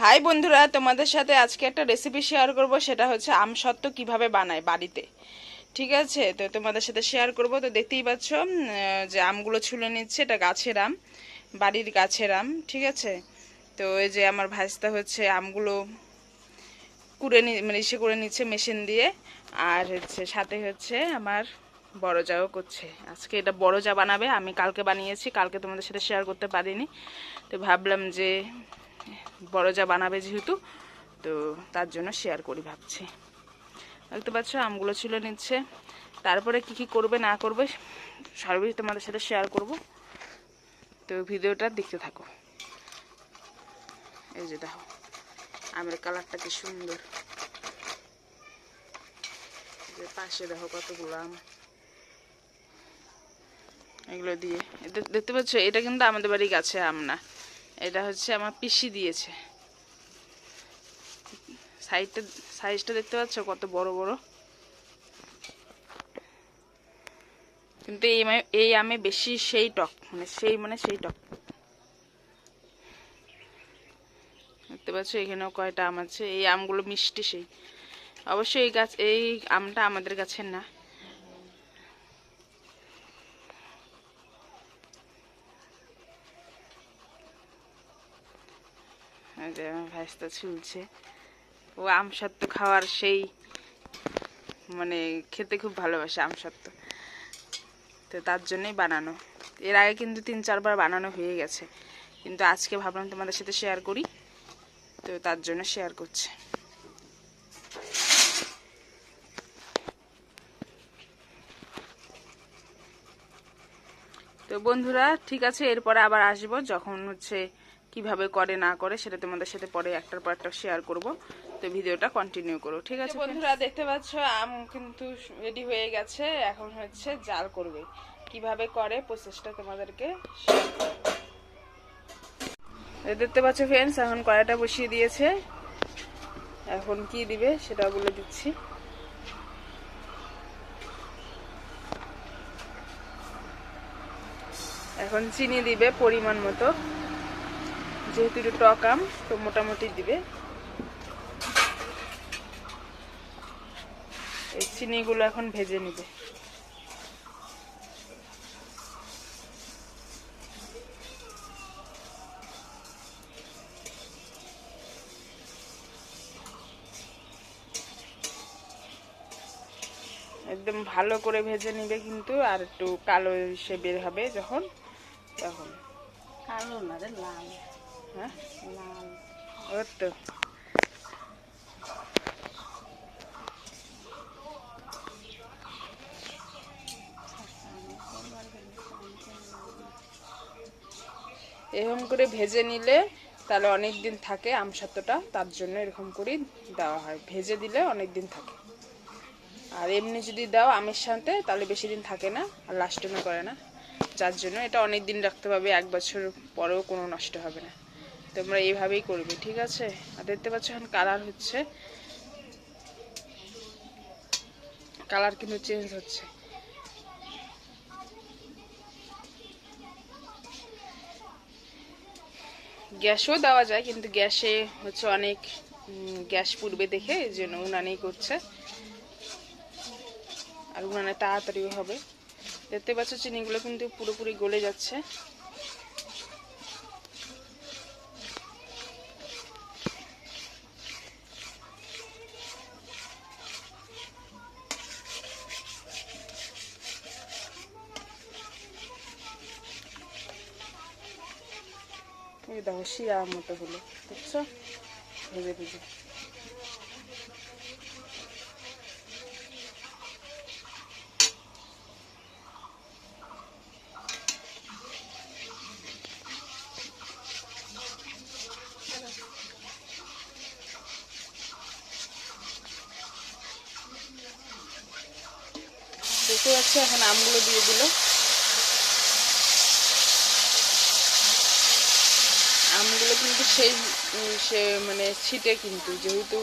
High বন্ধুরা, তোমাদের সাথে আজকে একটা রেসিপি শেয়ার করব, সেটা হচ্ছে আমসত্ত্ব কীভাবে বানায় বাড়িতে। ঠিক আছে? তো তোমাদের সাথে শেয়ার করব। তো দেখতেই পাচ্ছ যে আমগুলো ছুলে নিচ্ছে, এটা গাছের আম, বাড়ির গাছের আম, ঠিক আছে? তো এই যে আমার ভাজটা হচ্ছে আমগুলো কুড়ে নি মানে ইসে করে নিচ্ছে মেশিন দিয়ে। আর হচ্ছে সাথে হচ্ছে আমার বড় যাও করছে। আজকে এটা বড় যা বানাবে, আমি কালকে বানিয়েছি, কালকে তোমাদের সাথে শেয়ার করতে পারিনি। তো ভাবলাম যে বড় যা বানাবে যেহেতু, তো তার জন্য শেয়ার করি ভাবছি। দেখতে পাচ্ছ, আমগুলো ছিল নিচ্ছে। তারপরে কি কি করবে, না করবে, সবই তোমাদের সাথে শেয়ার করব। তো ভিডিওটা দেখতে থাকো। এই যে দেখো, আমের কালারটা কি সুন্দর। পাশে দেখো কতগুলো আম। এগুলো দিয়ে। দেখতে পাচ্ছ, এটা কিন্তু আমাদের বাড়ি গাছে আম না। এটা হচ্ছে আমার পিসি দিয়েছে। সাইডটা সাইজটা দেখতে পাচ্ছ, কত বড় বড়। কিন্তু এই এই আমে বেশি সেই টক মানে সেই মানে সেই টক। দেখতে পাচ্ছ, এখানেও কয়টা আম আছে। এই আমগুলো মিষ্টি সেই। অবশ্যই এই গাছ এই আমটা আমাদের গাছের না। যে ভাইস্তা ঝুলছে। ও আম সত্ত্ব খাওয়ার সেই মানে খেতে খুব ভালোবাসে আম সত্ত্ব তো তার জন্যই বানানো। এর আগে কিন্তু তিন চারবার বানানো হয়ে গেছে। কিন্তু আজকে ভাবলাম তোমাদের সাথে শেয়ার করি। তো তার জন্য শেয়ার করছে। তো বন্ধুরা, ঠিক আছে, এরপরে আবার আসব। যখন হচ্ছে কীভাবে করে না করে সেটা তোমাদের সাথে পরে একটার পর একটা শেয়ার করব। তো ভিডিওটা কন্টিনিউ করো ঠিক আছে বন্ধুরা দেখতে পাচ্ছ আম কিন্তু রেডি হয়ে গেছে। এখন হচ্ছে জাল করবে। কীভাবে করে প্রসেসটা তোমাদেরকে। দেখতে পাচ্ছ ফ্রেন্ডস এখন কড়াইটা বসিয়ে দিয়েছে। এখন কি দিবে সেটা বলে দিচ্ছি। এখন চিনি দিবে পরিমাণ মতো। যেহেতু একটু টক আম, তো মোটামুটি দিবে। এই চিনিগুলো এখন ভেজে নিবে। একদম ভালো করে ভেজে নিবে কিন্তু, আর একটু কালো সে বের হবে যখন, তখন। কালো না রে, লাল। এরকম করে ভেজে নিলে তাহলে অনেক দিন থাকে আমসত্ত্বটা তার জন্য এরকম করেই দেওয়া হয়। ভেজে দিলে অনেক দিন থাকে। আর এমনি যদি দাও আমের সাথে, তাহলে বেশি দিন থাকে না আর লাস্টনও করে না। যার জন্য এটা অনেক দিন রাখতে পারবে এক বছর পরেও কোনো নষ্ট হবে না। তোমরা এইভাবেই করবে, ঠিক আছে? আর দেখতে পাচ্ছ এখন কালার হচ্ছে। কালার কিন্তু চেঞ্জ হচ্ছে। গ্যাসও দেওয়া যায়, কিন্তু গ্যাসে হচ্ছে অনেক গ্যাস পুড়বে দেখে, এই জন্য উনানেই করছে। আর উনানে তাড়াতাড়িও হবে। দেখতে পাচ্ছ চিনিগুলো কিন্তু পুরোপুরি গলে যাচ্ছে। দেখো শিরার মতো হলো বুঝছ? ভেজে ভেজে। দেখতে পাচ্ছি এখন আমগুলো দিয়ে দিল। আমগুলো কিন্তু সেই সে মানে ছিটে কিন্তু, যেহেতু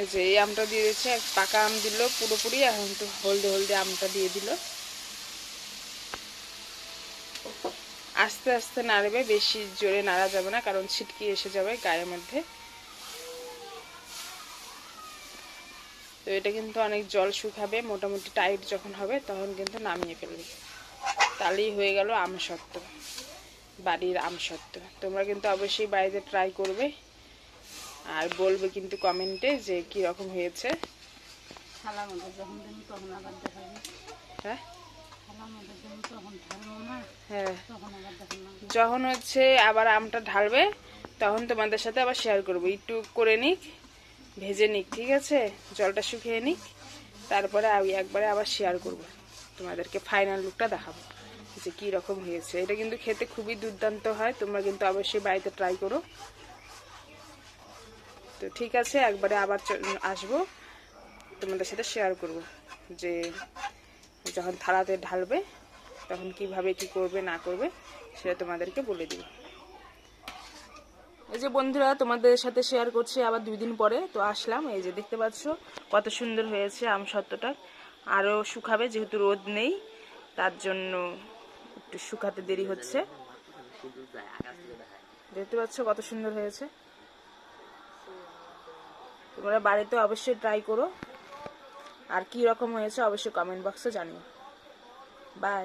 এই যে এই আমটা দিয়ে দিচ্ছে এক পাকা আম দিল পুরোপুরি এখন একটু হলদে হলদে আমটা দিয়ে দিল। আস্তে আস্তে নাড়বে, বেশি জোরে নাড়া যাবে না, কারণ ছিটকি এসে যাবে গায়ের মধ্যে। তো এটা কিন্তু অনেক জল শুকাবে, মোটামুটি টাইট যখন হবে, তখন কিন্তু নামিয়ে ফেলবে। তাহলেই হয়ে গেল আমসত্ত্ব। বাড়ির আমসত্ত্ব। তোমরা কিন্তু অবশ্যই বাড়িতে ট্রাই করবে। আর বলবে কিন্তু কমেন্টে যে কি রকম হয়েছে হ্যাঁ? হ্যাঁ। যখন হচ্ছে আবার আমটা ঢালবে তখন তোমাদের সাথে আবার শেয়ার করব। একটু করে নিক ভেজে নিক ঠিক আছে? জলটা শুকিয়ে নিক। তারপরে আমি একবারে আবার শেয়ার করব। তোমাদেরকে ফাইনাল লুকটা দেখাবো। যে কি রকম হয়েছে। এটা কিন্তু খেতে খুবই দুর্দান্ত হয়, তোমরা কিন্তু অবশ্যই বাড়িতে ট্রাই করো। তো ঠিক আছে, একবারে আবার আসব। তোমাদের সাথে শেয়ার করব যে যখন থালাতে ঢালবে, তখন কীভাবে কি করবে, না করবে, সেটা তোমাদেরকে বলে দিব। এই যে বন্ধুরা, তোমাদের সাথে শেয়ার করছি আবার দুই দিন পরে। তো আসলাম, এই যে দেখতে পাচ্ছ কত সুন্দর হয়েছে আম সত্ত্বটা আরও শুকাবে, যেহেতু রোদ নেই, তার জন্য একটু শুকাতে দেরি হচ্ছে। দেখতে পাচ্ছ কত সুন্দর হয়েছে। তোমরা বাড়িতে অবশ্যই ট্রাই করো। আর কি রকম হয়েছে অবশ্যই কমেন্ট বক্সে জানিও। বাই